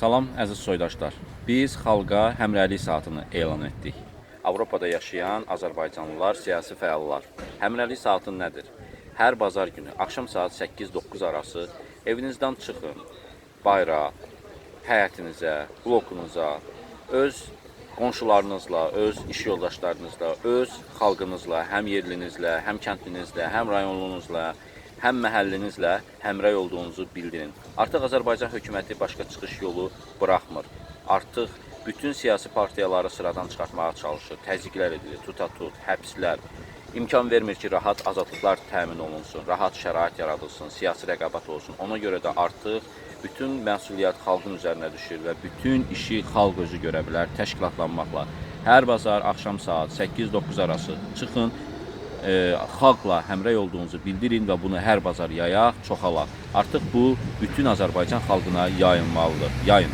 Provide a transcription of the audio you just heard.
Salam əziz soydaşlar. Biz xalqa həmrəylik saatını elan etdik. Avropada yaşayan Azərbaycanlılar, siyasi fəallar. Həmrəylik saatı nədir? Hər bazar günü axşam saat 8-9 arası evinizdən çıxın. Bayraq, həyətinizə, blokunuza, öz qonşularınızla, öz iş yoldaşlarınızla, öz xalqınızla, həm yerlinizlə, həm kəndlinizlə, həm rayonlunuzla, həm məhəllinizlə həmrəy olduğunuzu bildirin. Artıq Azərbaycan hökuməti başqa çıxış yolu buraxmır. Artıq bütün siyasi partiyaları sıradan çıxartmağa çalışır. Təzyiqlər edilir, tutatut, həbslər. İmkan vermir ki, rahat azadlıqlar təmin olunsun, rahat şərait yaradılsın, siyasi rəqabət olsun. Ona görə də artıq bütün məsuliyyət xalqın üzərinə düşür və bütün işi xalq özü görə bilər təşkilatlanmaqla. Hər bazar axşam saat 8-9 arası çıxın, e, xalqla həmrəy olduğunuzu bildirin və bunu hər bazar yayaq, çoxalaq. Artıq bu bütün Azərbaycan xalqına yayılmalıdır. Yayın.